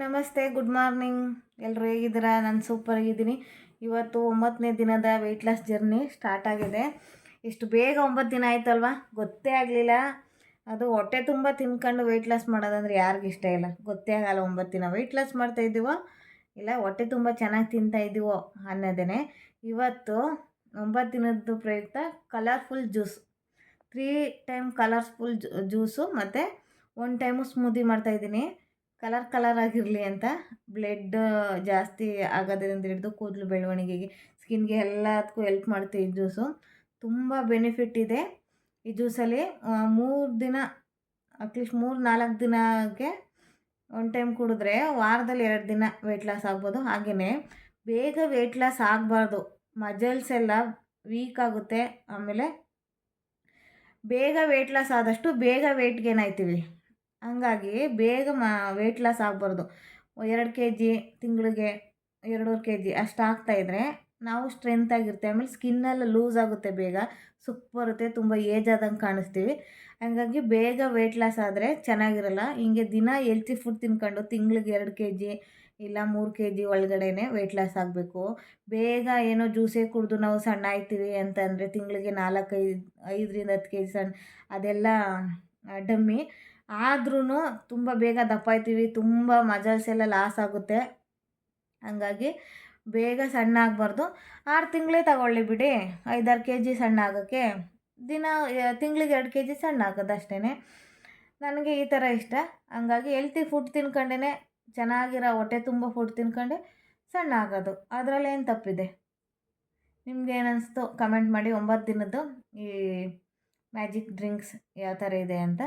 ನಮಸ್ತೆ, good morning. ಎಲ್ಲರೂ ಹೇಗಿದ್ದೀರಾ? ನಾನು ಸೂಪರ್ ಆಗಿದ್ದೀನಿ. ಇವತ್ತು ಒಂಬತ್ತನೇ ದಿನದ ವೆಯ್ಟ್ ಲಾಸ್ ಜರ್ನಿ ಸ್ಟಾರ್ಟ್ ಆಗಿದೆ. ಇಷ್ಟು ಬೇಗ ಒಂಬತ್ತು ದಿನ ಆಯ್ತಲ್ವಾ? ಗೊತ್ತೇ ಆಗಲಿಲ್ಲ. ಅದು ಹೊಟ್ಟೆ ತುಂಬ ತಿನ್ಕೊಂಡು ವೆಯ್ಟ್ ಲಾಸ್ ಮಾಡೋದಂದ್ರೆ ಯಾರಿಗೂ ಇಷ್ಟ ಇಲ್ಲ. ಗೊತ್ತೇ ಆಗಲ್ಲ ಒಂಬತ್ತು ದಿನ ವೆಯ್ಟ್ ಲಾಸ್ ಮಾಡ್ತಾ ಇದ್ದೀವೋ, ಇಲ್ಲ ಹೊಟ್ಟೆ ತುಂಬ ಚೆನ್ನಾಗಿ ತಿಂತಾ ಇದ್ದೀವೋ ಅನ್ನೋದೇ ಇವತ್ತು ಒಂಬತ್ತು ದಿನದ್ದು ಪ್ರಯುಕ್ತ colourful juice three time colourful juice ಮತ್ತು ಒನ್ ಟೈಮು ಸ್ಮೂದಿ ಮಾಡ್ತಾಯಿದ್ದೀನಿ ಕಲರ್ ಕಲರ್ ಆಗಿರಲಿ ಅಂತ ಬ್ಲಡ್ ಜಾಸ್ತಿ ಆಗೋದ್ರಿಂದ ಹಿಡಿದು ಕೂದಲು ಬೆಳವಣಿಗೆಗೆ, ಸ್ಕಿನ್ಗೆ ಎಲ್ಲದಕ್ಕೂ ಹೆಲ್ಪ್ ಮಾಡುತ್ತೆ ಈ ಜ್ಯೂಸು. ತುಂಬ ಬೆನಿಫಿಟ್ ಇದೆ ಈ ಜ್ಯೂಸಲ್ಲಿ. ಮೂರು ದಿನ ಅಟ್ಲೀಸ್ಟ್ ಮೂರು ನಾಲ್ಕು ದಿನಕ್ಕೆ ಒನ್ ಟೈಮ್ ಕುಡಿದ್ರೆ ವಾರದಲ್ಲಿ ಎರಡು ದಿನ ವೆಯ್ಟ್ ಲಾಸ್ ಆಗ್ಬೋದು. ಹಾಗೆಯೇ ಬೇಗ ವೆಯ್ಟ್ ಲಾಸ್ ಆಗಬಾರ್ದು. ಮಜಲ್ಸ್ ಎಲ್ಲ ವೀಕ್ ಆಗುತ್ತೆ. ಆಮೇಲೆ ಬೇಗ ವೆಯ್ಟ್ ಲಾಸ್ ಆದಷ್ಟು ಬೇಗ ವೆಯ್ಟ್ ಗೇನ್ ಆಯ್ತೀವಿ. ಹಂಗಾಗಿ ಬೇಗ ಮಾ ವೆಯ್ಟ್ ಲಾಸ್ ಆಗಬಾರ್ದು. ಎರಡು ಕೆ ಜಿ ತಿಂಗಳಿಗೆ ಎರಡೂವರೆ ಕೆ ಜಿ ಅಷ್ಟು ಆಗ್ತಾಯಿದ್ರೆ ನಾವು ಸ್ಟ್ರೆಂತ್ ಆಗಿರ್ತೇವೆ. ಆಮೇಲೆ ಸ್ಕಿನ್ನೆಲ್ಲ ಲೂಸ್ ಆಗುತ್ತೆ ಬೇಗ. ಸೂಪರ್ ಬರುತ್ತೆ ತುಂಬ ಏಜ್ ಆದಂಗೆ ಕಾಣಿಸ್ತೀವಿ. ಹಂಗಾಗಿ ಬೇಗ ವೆಯ್ಟ್ ಲಾಸ್ ಆದರೆ ಚೆನ್ನಾಗಿರಲ್ಲ. ಹಿಂಗೆ ದಿನ ಎಲ್ತಿ ಫುಡ್ ತಿನ್ಕೊಂಡು ತಿಂಗಳಿಗೆ ಎರಡು ಕೆ ಜಿ ಇಲ್ಲ ಮೂರು ಕೆ ಜಿ ಒಳಗಡೆನೆ ವೆಯ್ಟ್ ಲಾಸ್ ಆಗಬೇಕು. ಬೇಗ ಏನೋ ಜ್ಯೂಸೇ ಕುಡಿದು ನಾವು ಸಣ್ಣ ಆಯ್ತೀವಿ ಅಂತಂದರೆ ತಿಂಗಳಿಗೆ ನಾಲ್ಕೈದು, ಐದರಿಂದ ಹತ್ತು ಕೆ ಜಿ ಸಣ್ಣ ಅದೆಲ್ಲ ಡಮ್ಮಿ ಆದ್ರೂ ತುಂಬ ಬೇಗ ದಪ್ಪ ಆಗ್ತೀವಿ ತುಂಬ ಮಜಲ್ಸ್ ಎಲ್ಲ ಲಾಸ್ ಆಗುತ್ತೆ. ಹಂಗಾಗಿ ಬೇಗ ಸಣ್ಣ ಆಗಬಾರ್ದು. ಆರು ತಿಂಗಳೇ ತಗೊಳ್ಳಿ ಬಿಡಿ, ಐದಾರು ಕೆ ಜಿ ಸಣ್ಣ ಆಗೋಕ್ಕೆ. ದಿನ ತಿಂಗ್ಳಿಗೆ ಎರಡು ಕೆ ಜಿ ಸಣ್ಣ ಆಗೋದು ಅಷ್ಟೇ ನನಗೆ ಈ ಥರ ಇಷ್ಟ. ಹಂಗಾಗಿ ಹೆಲ್ತಿ ಫುಡ್ ತಿನ್ಕೊಂಡೇ ಚೆನ್ನಾಗಿರೋ ಹೊಟ್ಟೆ ತುಂಬ ಫುಡ್ ತಿನ್ಕೊಂಡೆ ಸಣ್ಣ ಆಗೋದು. ಅದರಲ್ಲೇನು ತಪ್ಪಿದೆ? ನಿಮ್ಗೆ ಏನನ್ನಿಸ್ತು ಕಮೆಂಟ್ ಮಾಡಿ ಒಂಬತ್ತು ದಿನದ್ದು ಈ ಮ್ಯಾಜಿಕ್ ಡ್ರಿಂಕ್ಸ್ ಯಾವ ಥರ ಇದೆ ಅಂತ.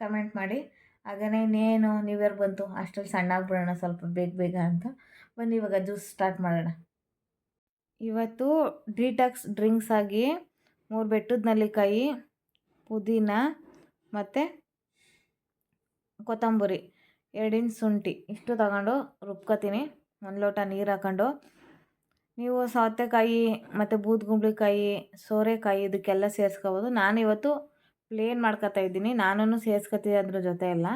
ಕಮೆಂಟ್ ಮಾಡಿ. ಹಾಗೇ ಇನ್ನೇನು ನ್ಯೂ ಇಯರ್ ಬಂತು ಅಷ್ಟಲ್ಲಿ ಸಣ್ಣ ಆಗ್ಬಿಡೋಣ ಸ್ವಲ್ಪ ಬೇಗ ಬೇಗ ಅಂತ. ಬನ್ನಿ, ಇವಾಗ ಜ್ಯೂಸ್ ಸ್ಟಾರ್ಟ್ ಮಾಡೋಣ. ಇವತ್ತು ಡಿಟಾಕ್ಸ್ ಡ್ರಿಂಕ್ಸ್ ಆಗಿ ಮೂರು ಬೆಟ್ಟದ ನಲ್ಲಿಕಾಯಿ, ಪುದೀನ ಮತ್ತು ಕೊತ್ತಂಬರಿ, ಎರಡಿನ ಶುಂಠಿ. ಇಷ್ಟು ತಗೊಂಡು ರುಬ್ಕೊತೀನಿ. ಒಂದು ಲೋಟ ನೀರು ಹಾಕೊಂಡು. ನೀವು ಸೌತೆಕಾಯಿ ಮತ್ತು ಬೂದ್ಗುಂಬಳಿಕಾಯಿ ಸೋರೆಕಾಯಿ ಇದಕ್ಕೆಲ್ಲ ಸೇರಿಸ್ಕೋಬೋದು. ನಾನು ಇವತ್ತು ಪ್ಲೇನ್ ಮಾಡ್ಕೊತಾ ಇದ್ದೀನಿ. ನಾನು ಸೇರ್ಸ್ಕೊತೀನಿ ಅದ್ರ ಜೊತೆ ಎಲ್ಲ.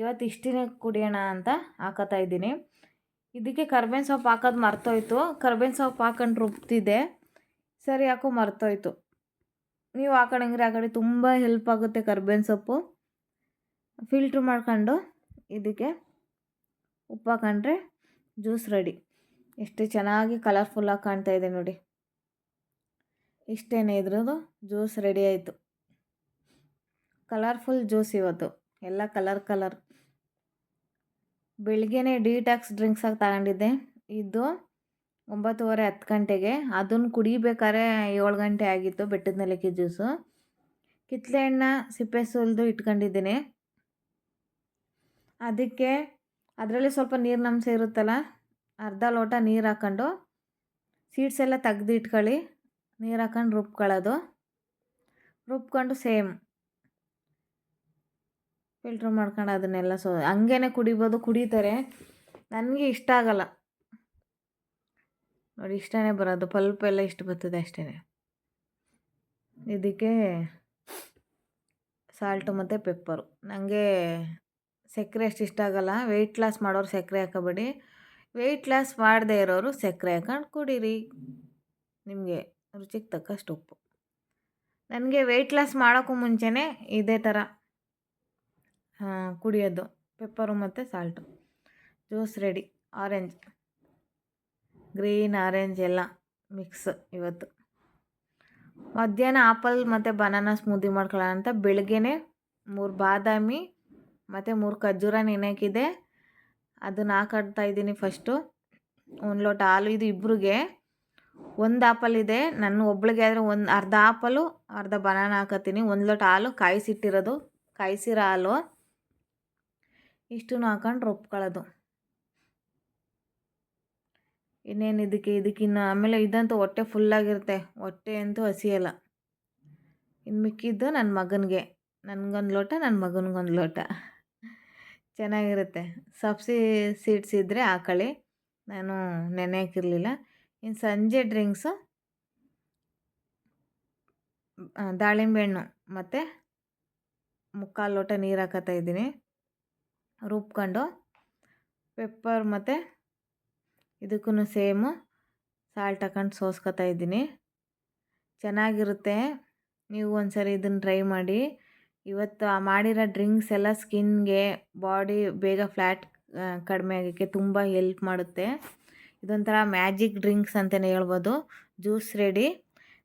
ಇವತ್ತು ಇಷ್ಟಿನೇ ಕುಡಿಯೋಣ ಅಂತ ಹಾಕೋತಾ ಇದ್ದೀನಿ. ಇದಕ್ಕೆ ಕರ್ಬೇವಿನ ಸೊಪ್ಪು ಹಾಕೋದು ಮರ್ತೋಯ್ತು. ಕರ್ಬೇವಿನ ಸೊಪ್ಪು ಹಾಕೊಂಡು ರುಬ್ತಿದ್ದೆ. ಸರಿ ಯಾಕೋ ಮರ್ತೋಯ್ತು. ನೀವು ಹಾಕೊಂಡಂಗ್ರೆ ಆ ಕಡೆ ತುಂಬ ಹೆಲ್ಪ್ ಆಗುತ್ತೆ ಕರ್ಬೇವಿನ ಸೊಪ್ಪು. ಫಿಲ್ಟ್ರ್ ಮಾಡ್ಕೊಂಡು ಇದಕ್ಕೆ ಉಪ್ಪು ಹಾಕೊಂಡ್ರೆ ಜ್ಯೂಸ್ ರೆಡಿ ಎಷ್ಟು ಚೆನ್ನಾಗಿ ಕಲರ್ಫುಲ್ಲಾಗಿ ಕಾಣ್ತಾ ಇದೆ ನೋಡಿ. ಇಷ್ಟೇನೆ ಇದ್ರದ್ದು ಜ್ಯೂಸ್ ರೆಡಿ ಆಯಿತು. ಕಲರ್ಫುಲ್ ಜ್ಯೂಸ್ ಇವತ್ತು. ಎಲ್ಲ ಕಲರ್ ಕಲರ್. ಬೆಳಿಗ್ಗೆನೇ ಡಿಟಾಕ್ಸ್ ಡ್ರಿಂಕ್ಸಾಗಿ ತಗೊಂಡಿದ್ದೆ. ಇದು ಒಂಬತ್ತುವರೆ ಹತ್ತು ಗಂಟೆಗೆ. ಅದನ್ನು ಕುಡಿಬೇಕಾದ್ರೆ ಏಳು ಗಂಟೆ ಆಗಿತ್ತು ಬೆಟ್ಟದ ನೆಲಕ್ಕೆ ಜ್ಯೂಸು. ಕಿತ್ತಲೆ ಹಣ್ಣ ಸಿಪ್ಪೆ ಸುಲಿದು ಇಟ್ಕೊಂಡಿದ್ದೀನಿ. ಅದಕ್ಕೆ ಅದರಲ್ಲಿ ಸ್ವಲ್ಪ ನೀರಿನಂಶ ಇರುತ್ತಲ್ಲ, ಅರ್ಧ ಲೋಟ ನೀರು ಹಾಕ್ಕೊಂಡು ಸೀಡ್ಸ್ ಎಲ್ಲ ತೆಗ್ದು ಇಟ್ಕೊಳ್ಳಿ ನೀರು ಹಾಕ್ಕೊಂಡು ರುಬ್ಕೊಳ್ಳೋದು. ರುಬ್ಕೊಂಡು ಸೇಮ್. ಫಿಲ್ಟ್ರ್ ಮಾಡ್ಕೊಂಡು ಅದನ್ನೆಲ್ಲ ಸೊ ಹಂಗೇ ಕುಡಿಬೋದು, ಕುಡಿತಾರೆ. ನನಗೆ ಇಷ್ಟ ಆಗಲ್ಲ. ನೋಡಿ, ಇಷ್ಟನೇ ಬರೋದು. ಪಲ್ಪ್ ಎಲ್ಲ ಇಷ್ಟು ಬರ್ತದೆ ಅಷ್ಟೇ ಇದಕ್ಕೆ ಸಾಲ್ಟು ಮತ್ತು ಪೆಪ್ಪರು ನನಗೆ ಸಕ್ಕರೆ ಅಷ್ಟು ಇಷ್ಟ ಆಗಲ್ಲ. ವೆಯ್ಟ್ ಲಾಸ್ ಮಾಡೋರು ಸಕ್ಕರೆ ಹಾಕೋಬೇಡಿ. ವೆಯ್ಟ್ ಲಾಸ್ ಮಾಡದೇ ಇರೋರು ಸಕ್ಕರೆ ಹಾಕೊಂಡು ಕುಡೀರಿ. ನಿಮಗೆ ರುಚಿಗೆ ತಕ್ಕಷ್ಟು ಉಪ್ಪು. ನನಗೆ ವೆಯ್ಟ್ ಲಾಸ್ ಮಾಡೋಕ್ಕೂ ಮುಂಚೆನೇ ಇದೇ ಥರ ಕುಡಿಯೋದು. ಪೆಪ್ಪರು ಮತ್ತು salt. Juice ready. Orange. Green, orange ಎಲ್ಲ ಮಿಕ್ಸ್ ಇವತ್ತು. ಮಧ್ಯಾಹ್ನ ಆಪಲ್ ಮತ್ತು ಬನಾನಾ ಸ್ಮೂದಿ ಮಾಡ್ಕೊಳ್ಳೋಣ ಅಂತ. ಬೆಳಗ್ಗೆನೇ ಮೂರು ಬಾದಾಮಿ ಮತ್ತು ಮೂರು ಖರ್ಜೂರ ನೆನೆಕಿದೆ. ಅದನ್ನು ಹಾಕಾಡ್ತಾ ಇದ್ದೀನಿ ಫಸ್ಟು. ಒಂದು ಲೋಟ ಹಾಲು. ಇದು ಇಬ್ಬರಿಗೆ ಒಂದು ಆಪಲ್ ಇದೆ. ನನ್ನ ಒಬ್ಳಿಗೆ ಆದರೆ ಒಂದು ಅರ್ಧ ಆಪಲು, ಅರ್ಧ ಬನಾನ ಹಾಕತ್ತೀನಿ. ಒಂದು ಲೋಟ ಹಾಲು ಕಾಯಿಸಿಟ್ಟಿರೋದು. ಕಾಯಿಸಿರೋ ಹಾಲು. ಇಷ್ಟು ಹಾಕೊಂಡು ರುಬ್ಕೊಳ್ಳೋದು. ಇನ್ನೇನು ಇದಕ್ಕೆ ಇದಕ್ಕಿನ್ನು ಆಮೇಲೆ ಇದಂತೂ ಹೊಟ್ಟೆ ಫುಲ್ಲಾಗಿರುತ್ತೆ. ಹೊಟ್ಟೆ ಅಂತೂ ಹಸಿಯಲ್ಲ. ಇನ್ನು ಮಿಕ್ಕಿದ್ದು ನನ್ನ ಮಗನಿಗೆ. ನನಗೊಂದು ಲೋಟ ನನ್ನ ಮಗನಿಗೊಂದು ಲೋಟ. ಚೆನ್ನಾಗಿರುತ್ತೆ. ಸಬ್ಸಿ ಸೀಡ್ಸ್ ಇದ್ದರೆ ಹಾಕೊಳ್ಳಿ. ನಾನು ನೆನೆ ಹಾಕಿರಲಿಲ್ಲ. ಇನ್ನು ಸಂಜೆ ಡ್ರಿಂಕ್ಸು, ದಾಳಿಂಬೆ ಹಣ್ಣು ಮತ್ತು ಮುಕ್ಕಾಲು ಲೋಟ ನೀರು ಹಾಕತ್ತಾ ಇದ್ದೀನಿ. ರುಬ್ಕೊಂಡು ಪೆಪ್ಪರ್ ಮತ್ತು ಇದಕ್ಕೂ ಸೇಮು ಸಾಲ್ಟ್ ಹಾಕೊಂಡು ಸೋಸ್ಕೊತಾ ಇದ್ದೀನಿ. ಚೆನ್ನಾಗಿರುತ್ತೆ. ನೀವು ಒಂದ್ಸರಿ ಇದನ್ನು ಟ್ರೈ ಮಾಡಿ. ಇವತ್ತು ಆ ಮಾಡಿರೋ ಡ್ರಿಂಕ್ಸ್ ಎಲ್ಲ ಸ್ಕಿನ್ಗೆ ಬಾಡಿ ಬೇಗ ಫ್ಲ್ಯಾಟ್ ಕಡಿಮೆ ಆಗೋಕ್ಕೆ ತುಂಬ ಹೆಲ್ಪ್ ಮಾಡುತ್ತೆ. ಇದೊಂಥರ ಮ್ಯಾಜಿಕ್ ಡ್ರಿಂಕ್ಸ್ ಅಂತಲೇ ಹೇಳ್ಬೋದು. Juice ready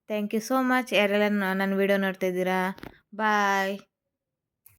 thank you so much ಯಾರೆಲ್ಲ ನನ್ನ ವಿಡಿಯೋ ನೋಡ್ತಾ ಇದ್ದೀರಾ? ಬಾಯ್